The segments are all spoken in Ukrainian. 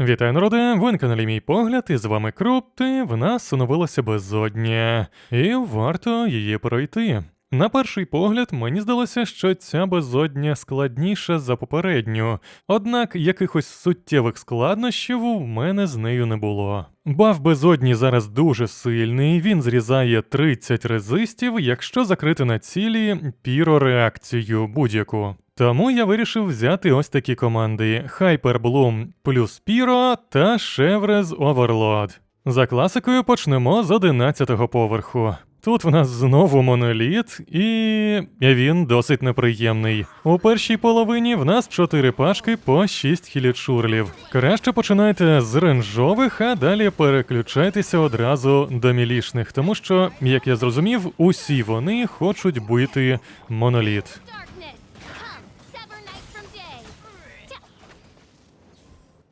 Вітаю, народи! Ви на каналі Мій Погляд, і з вами Круп, і в нас оновилося безодня, і варто її пройти. На перший погляд, мені здалося, що ця безодня складніша за попередню, однак якихось суттєвих складнощів у мене з нею не було. Баф безодні зараз дуже сильний, він зрізає 30 резистів, якщо закрити на цілі пірореакцію будь-яку. Тому я вирішив взяти ось такі команди: Hyper Bloom плюс Pyro та Chevres Overload. За класикою почнемо з 11-го поверху. Тут в нас знову моноліт, і він досить неприємний. У першій половині в нас 4 пашки по 6 хілічурлів. Краще починайте з ренжових, а далі переключайтеся одразу до мілішних, тому що, як я зрозумів, усі вони хочуть бити моноліт.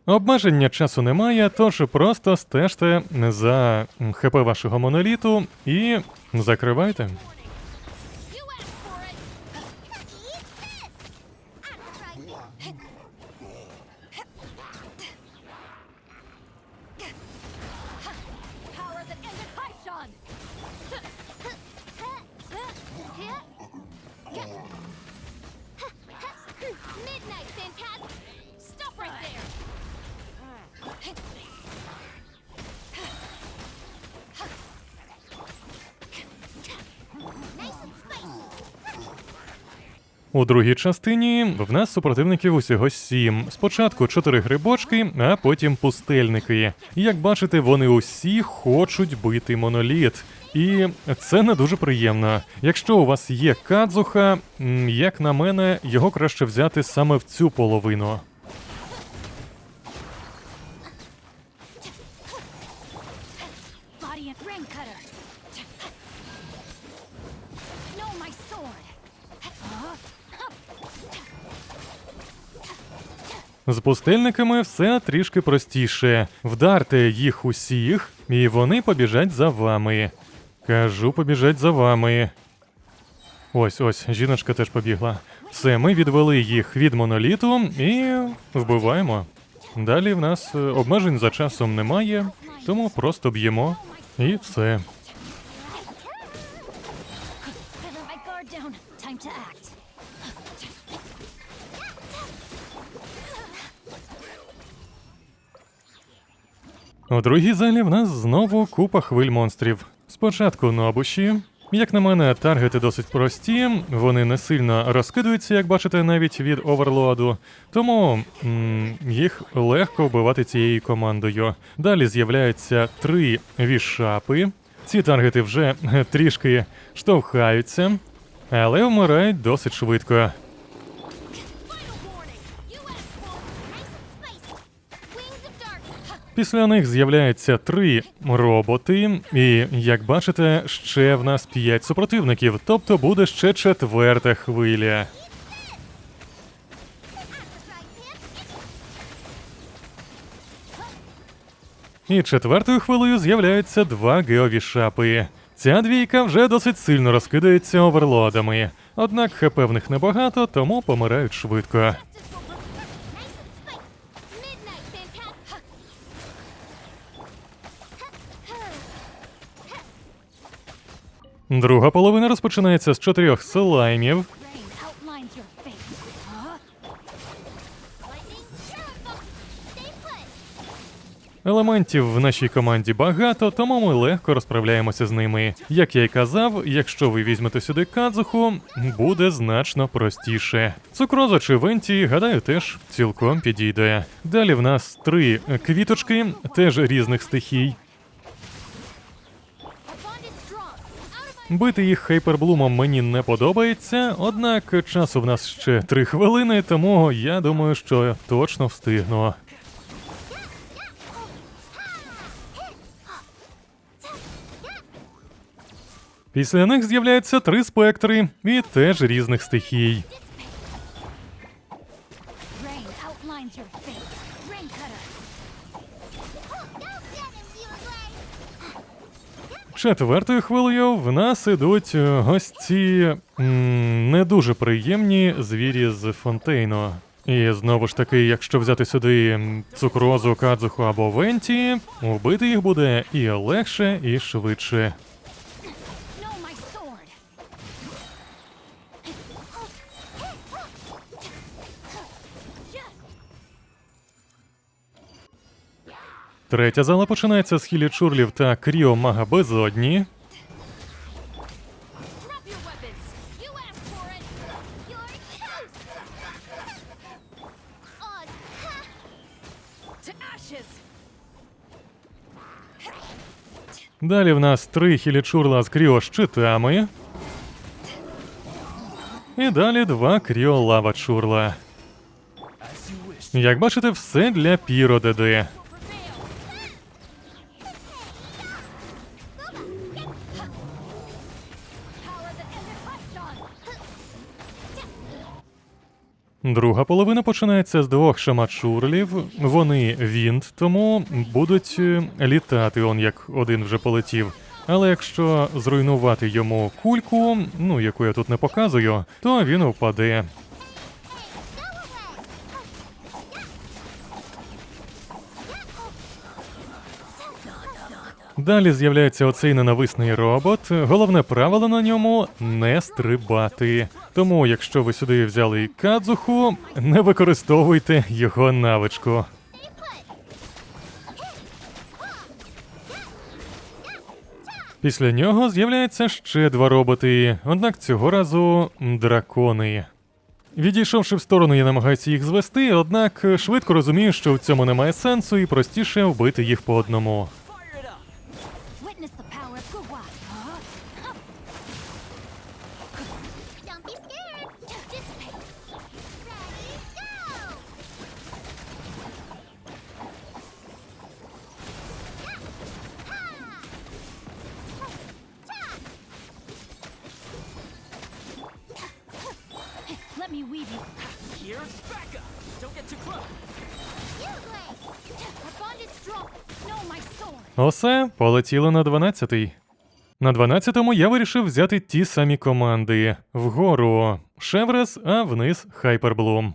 Обмеження часу немає, тож просто стежте за ХП вашого моноліту і закривайте. У другій частині в нас супротивників усього сім. Спочатку чотири грибочки, а потім пустельники. Як бачите, вони усі хочуть бити моноліт. І це не дуже приємно. Якщо у вас є кадзуха, як на мене, його краще взяти саме в цю половину. З пустельниками все трішки простіше. Вдарте їх усіх, і вони побіжать за вами. Кажу, побіжать за вами. Ось ось, жіночка теж побігла. Все, ми відвели їх від моноліту і вбиваємо. Далі в нас е, обмежень за часом немає, тому просто б'ємо. І все. У другій залі в нас знову купа хвиль монстрів. Спочатку нобуші. Як на мене, таргети досить прості, вони не сильно розкидуються, як бачите, навіть від оверлоаду, тому м- їх легко вбивати цією командою. Далі з'являються три вішапи. Ці таргети вже е, трішки штовхаються, але вмирають досить швидко. Після них з'являються три роботи, і як бачите, ще в нас п'ять супротивників, тобто буде ще четверта хвиля. І четвертою хвилею з'являються два геовішапи. Ця двійка вже досить сильно розкидається оверлодами. Однак хп в них небагато, тому помирають швидко. Друга половина розпочинається з чотирьох слаймів. Елементів в нашій команді багато, тому ми легко розправляємося з ними. Як я й казав, якщо ви візьмете сюди кадзуху, буде значно простіше. Цукроза чи венті, гадаю, теж цілком підійде. Далі в нас три квіточки, теж різних стихій. Бити їх хайперблумом мені не подобається, однак часу в нас ще три хвилини, тому я думаю, що точно встигну. Після них з'являються три спектри і теж різних стихій. Четвертою хвилею в нас ідуть гості ці м, не дуже приємні звірі з Фонтейно. І знову ж таки, якщо взяти сюди цукрозу, кадзуху або венті, вбити їх буде і легше, і швидше. Третя зала починається з хілі чурлів та кріо мага безодні. Далі в нас три хілі чурла з кріо щитами. І далі два кріо лава чурла. Як бачите, все для піро ДД. Друга половина починається з двох шамачурлів. Вони вінт, тому будуть е, літати, он як один вже полетів. Але якщо зруйнувати йому кульку, ну яку я тут не показую, то він впаде. Далі з'являється оцей ненависний робот. Головне правило на ньому не стрибати. Тому, якщо ви сюди взяли кадзуху, не використовуйте його навичку. Після нього з'являється ще два роботи, однак цього разу дракони. Відійшовши в сторону, я намагаюся їх звести, однак швидко розумію, що в цьому немає сенсу і простіше вбити їх по одному. Осе полетіло на 12-й. На 12-му я вирішив взяти ті самі команди: вгору Шеврес, а вниз Хайперблум.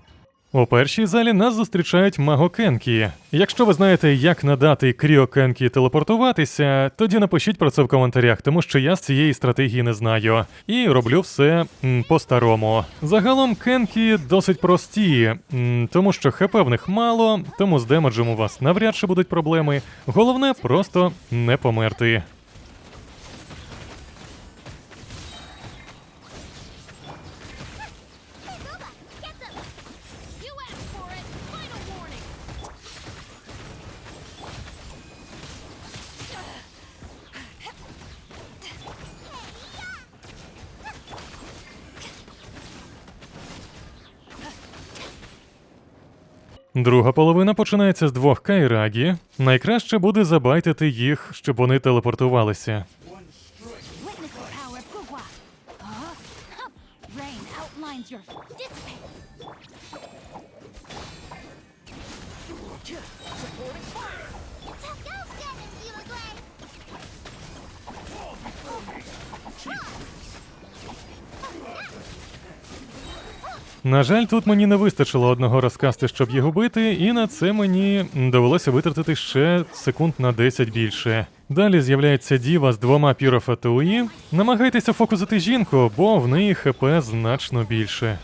У першій залі нас зустрічають Магокенкі. Якщо ви знаєте, як надати Кріо Кенкі телепортуватися, тоді напишіть про це в коментарях, тому що я з цієї стратегії не знаю. І роблю все по-старому. Загалом Кенкі досить прості, тому що ХП в них мало, тому з демеджем у вас навряд чи будуть проблеми. Головне просто не померти. Друга половина починається з двох кайрагі. Найкраще буде забайтити їх, щоб вони телепортувалися. На жаль, тут мені не вистачило одного розкасти, щоб їх убити, і на це мені довелося витратити ще секунд на 10 більше. Далі з'являється діва з двома пірофатуї. Намагайтеся фокусити жінку, бо в неї ХП значно більше.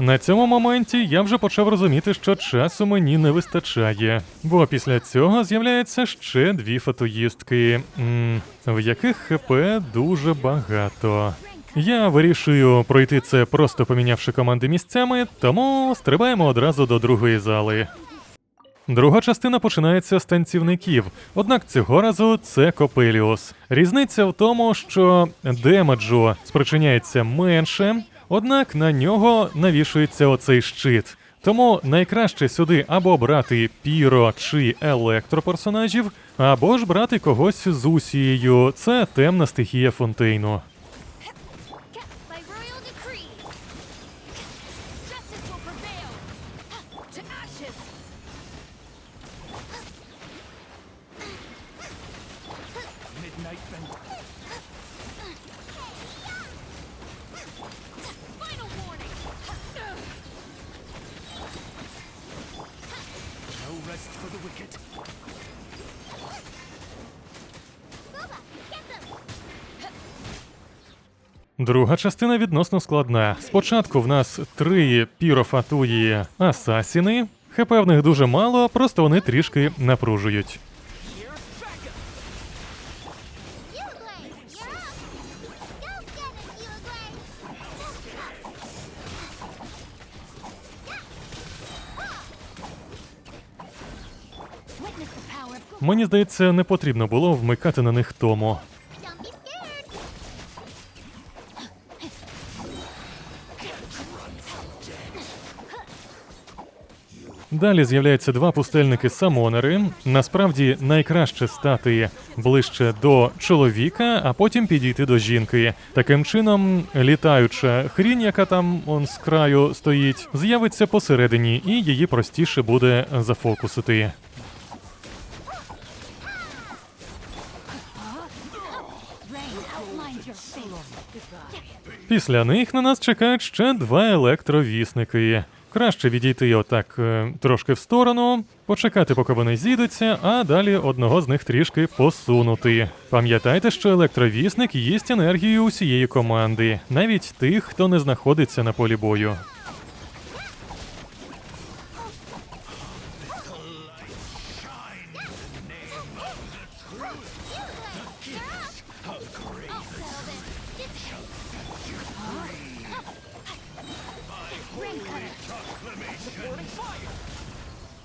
На цьому моменті я вже почав розуміти, що часу мені не вистачає, бо після цього з'являється ще дві фотоїстки, м, в яких ХП дуже багато. Я вирішую пройти це просто помінявши команди місцями, тому стрибаємо одразу до другої зали. Друга частина починається з танцівників, однак цього разу це Копеліус. Різниця в тому, що демеджу спричиняється менше, однак на нього навішується оцей щит. Тому найкраще сюди або брати піро чи електроперсонажів, або ж брати когось з усією. Це темна стихія фонтейну. The them. Друга частина відносно складна. Спочатку в нас три пірофатуї асасіни. ХП в них дуже мало, просто вони трішки напружують. Мені здається, не потрібно було вмикати на них тому. Далі з'являються два пустельники-самонери. Насправді найкраще стати ближче до чоловіка, а потім підійти до жінки. Таким чином, літаюча хрінь, яка там он з краю стоїть, з'явиться посередині, і її простіше буде зафокусити. Після них на нас чекають ще два електровісники. Краще відійти отак е, трошки в сторону, почекати, поки вони зійдуться, а далі одного з них трішки посунути. Пам'ятайте, що електровісник їсть енергію усієї команди, навіть тих, хто не знаходиться на полі бою.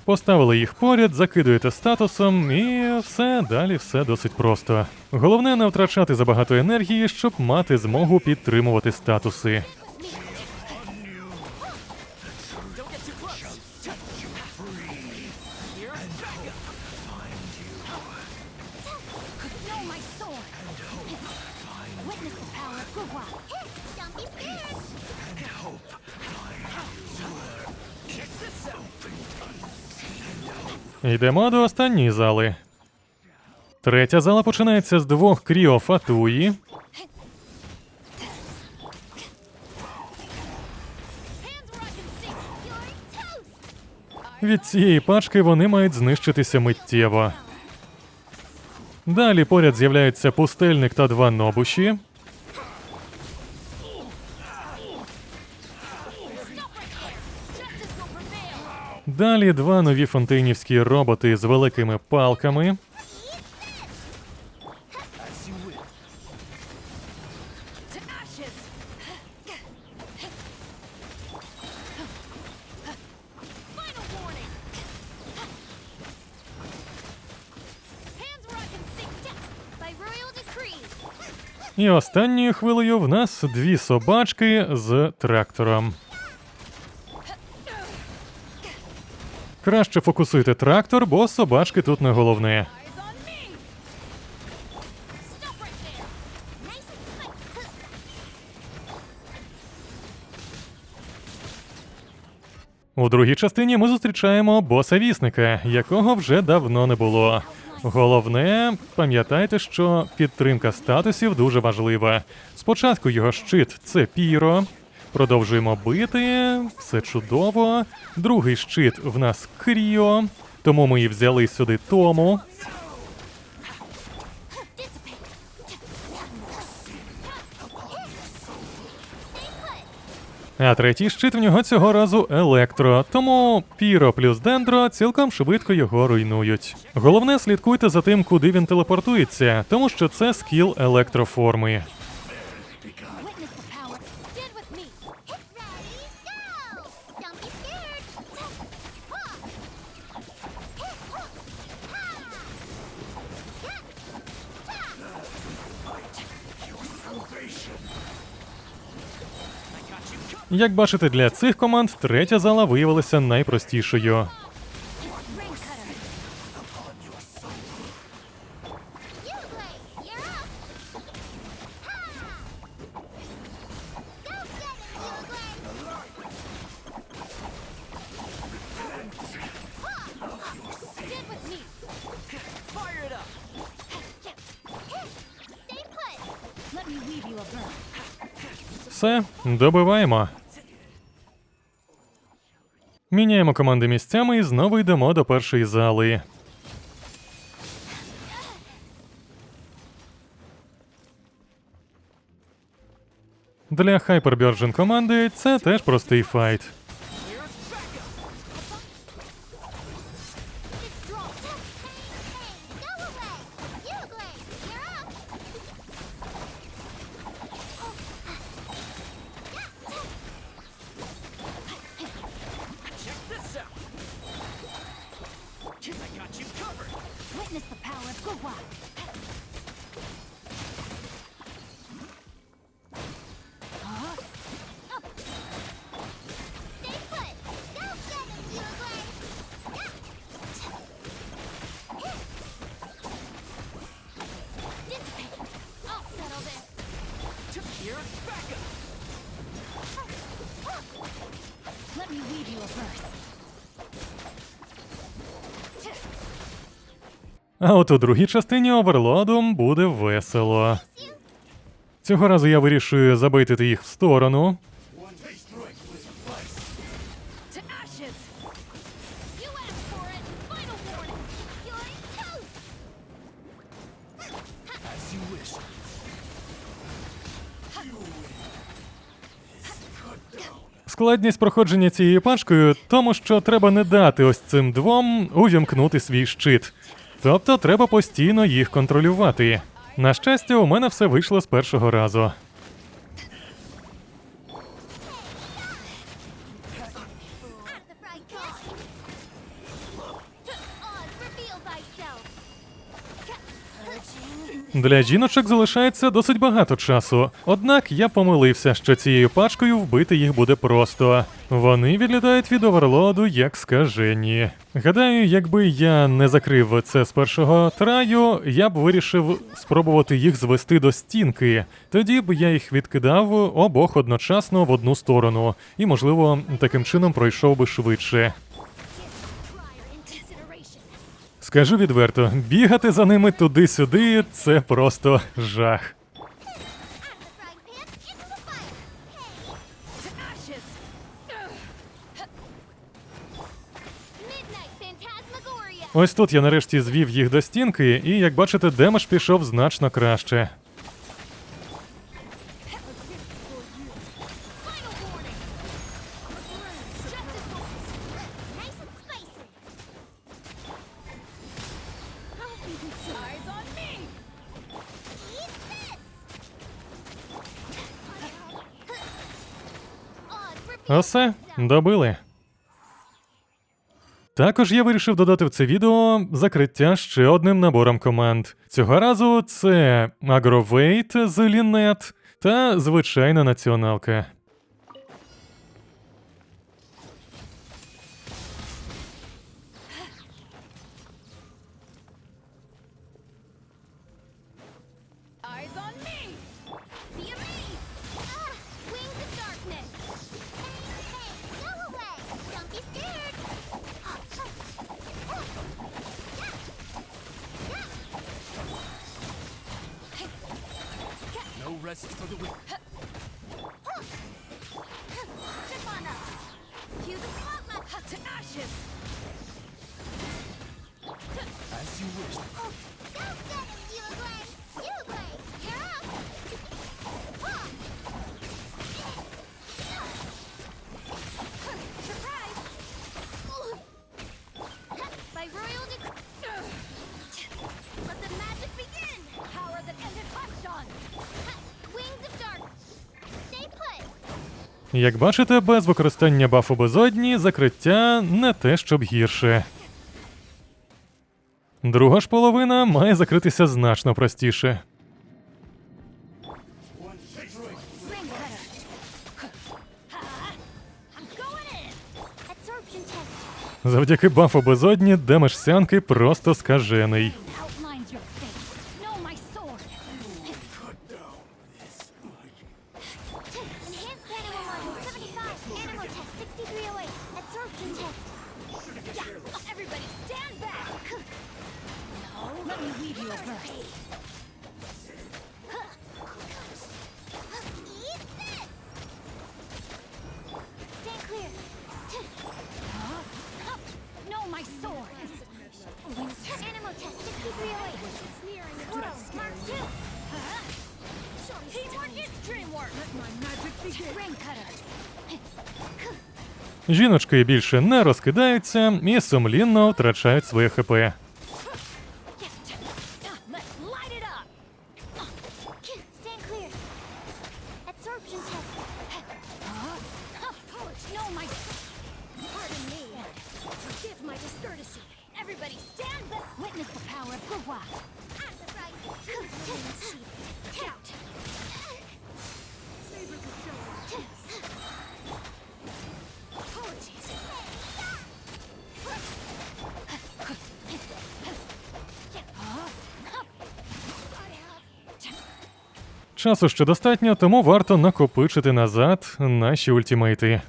Поставили їх поряд, закидуєте статусом, і все далі все досить просто. Головне не втрачати забагато енергії, щоб мати змогу підтримувати статуси. Йдемо до останньої зали. Третя зала починається з двох. You're toast. Від цієї пачки вони мають знищитися миттєво. Далі поряд з'являються пустельник та два нобуші. Далі два нові фонтейнівські роботи з великими палками. І останньою хвилею в нас дві собачки з трактором. Краще фокусуйте трактор, бо собачки тут не головне. У другій частині ми зустрічаємо боса вісника, якого вже давно не було. Головне, пам'ятайте, що підтримка статусів дуже важлива. Спочатку його щит це піро. Продовжуємо бити, все чудово. Другий щит в нас кріо, тому ми і взяли сюди тому. А третій щит в нього цього разу електро, тому піро плюс дендро цілком швидко його руйнують. Головне, слідкуйте за тим, куди він телепортується, тому що це скіл електроформи. Як бачите, для цих команд третя зала виявилася найпростішою. Все, добиваємо. Міняємо команди місцями і знову йдемо до першої зали. Для Hyperburgeon команди це теж простий файт. Witness the power of Gugwa. А от у другій частині оверлоду буде весело. Цього разу я вирішую забити їх в сторону. Складність проходження цією пачкою тому, що треба не дати ось цим двом увімкнути свій щит. Тобто треба постійно їх контролювати. На щастя, у мене все вийшло з першого разу. Для жіночок залишається досить багато часу. Однак я помилився, що цією пачкою вбити їх буде просто. Вони відлітають від оверлоду як скажені. Гадаю, якби я не закрив це з першого траю, я б вирішив спробувати їх звести до стінки. Тоді б я їх відкидав обох одночасно в одну сторону, і, можливо, таким чином пройшов би швидше. Скажу відверто, бігати за ними туди-сюди це просто жах. Ось тут я нарешті звів їх до стінки, і як бачите, демедж пішов значно краще. Осе, добили. Також я вирішив додати в це відео закриття ще одним набором команд. Цього разу це Агровейт з Лінет та звичайна націоналка. Як бачите, без використання бафу безодні закриття не те щоб гірше. Друга ж половина має закритися значно простіше. Завдяки бафу безодні демедж сянки просто скажений. Жіночки більше не розкидаються і сумлінно втрачають своє ХП. Часу ще достатньо, тому варто накопичити назад наші ультімейти.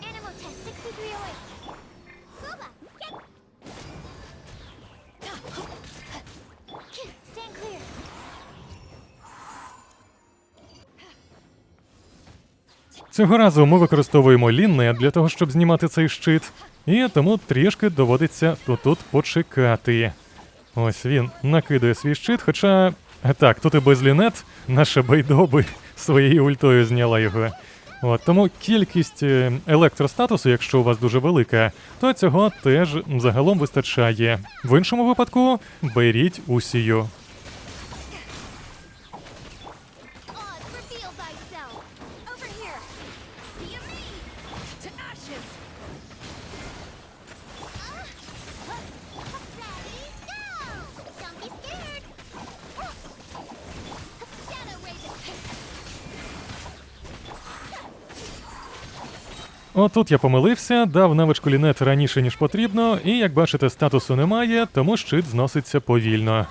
Animal test 6308. Booba. Stand clear. Цього разу ми використовуємо лінне для того, щоб знімати цей щит, і тому трішки доводиться тут почекати. Ось він накидає свій щит, хоча. Так, тут і без лінет наша байдоби своєю ультою зняла його. От, тому кількість е, електростатусу, якщо у вас дуже велика, то цього теж загалом вистачає. В іншому випадку беріть усію. Отут я помилився, дав навичку лінет раніше, ніж потрібно, і як бачите, статусу немає, тому щит зноситься повільно.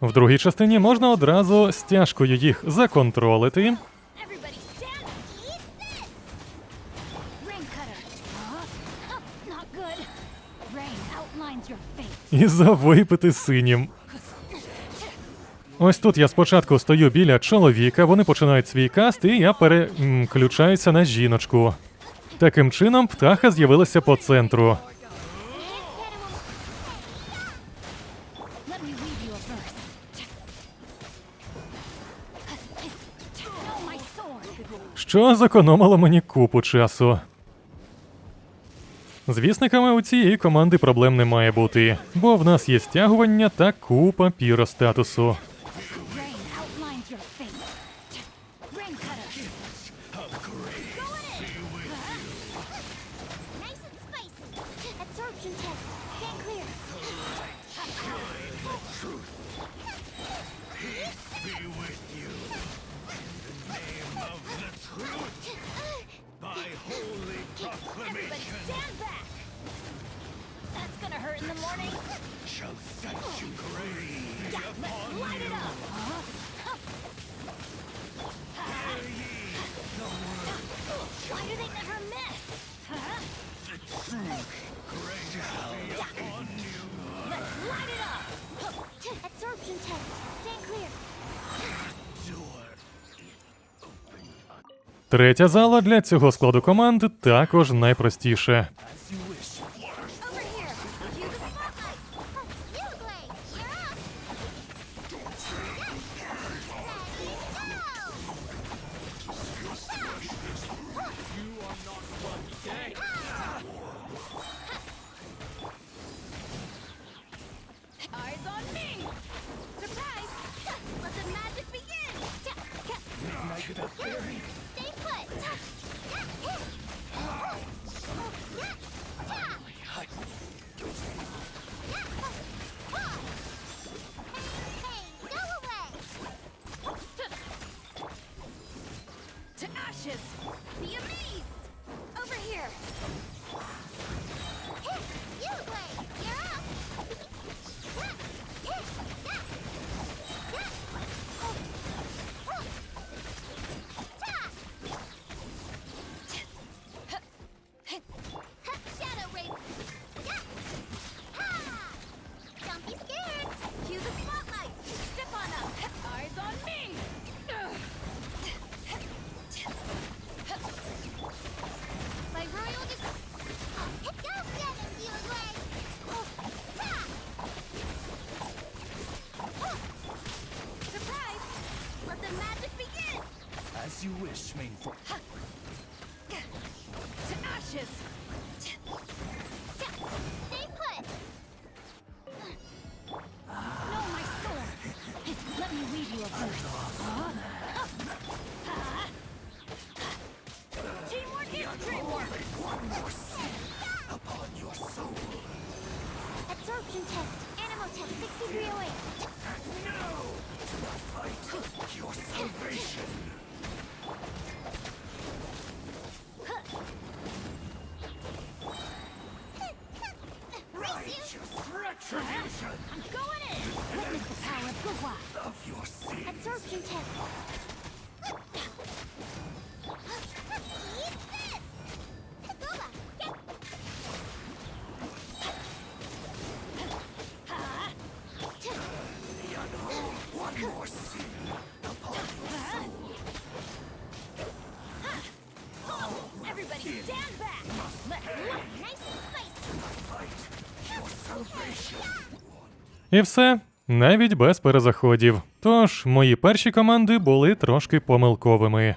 В другій частині можна одразу стяжкою їх законтролити і завипити синім. Ось тут я спочатку стою біля чоловіка, вони починають свій каст, і я переключаюся на жіночку. Таким чином, птаха з'явилася по центру. Що зекономило мені купу часу. З вісниками у цієї команди проблем не має бути, бо в нас є стягування та купа піростатусу. Everybody stand back. That's gonna hurt in the morning. shall set you free. Let's light it up. Why do they never miss? Huh? The truth great be upon you. Let's light it up. Absorption test. Третя зала для цього складу команд також найпростіше. punishment for І все, навіть без перезаходів. Тож мої перші команди були трошки помилковими.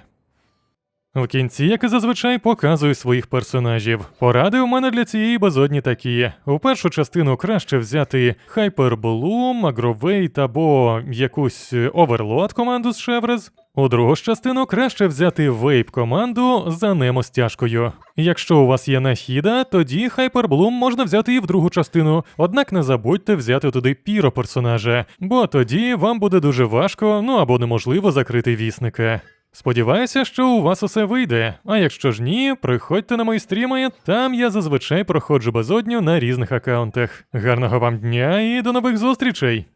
В кінці, як і зазвичай, показую своїх персонажів. Поради у мене для цієї безодні такі: у першу частину краще взяти Hyperbloom, Агровейт або якусь Overload команду з Шеврез. У другу частину краще взяти Вейп команду за Немо стяжкою. Якщо у вас є нахіда, тоді Hyperbloom можна взяти і в другу частину. Однак не забудьте взяти туди піро персонажа, бо тоді вам буде дуже важко, ну або неможливо закрити вісника. Сподіваюся, що у вас усе вийде. А якщо ж ні, приходьте на мої стріми, там я зазвичай проходжу безодню на різних аккаунтах. Гарного вам дня і до нових зустрічей!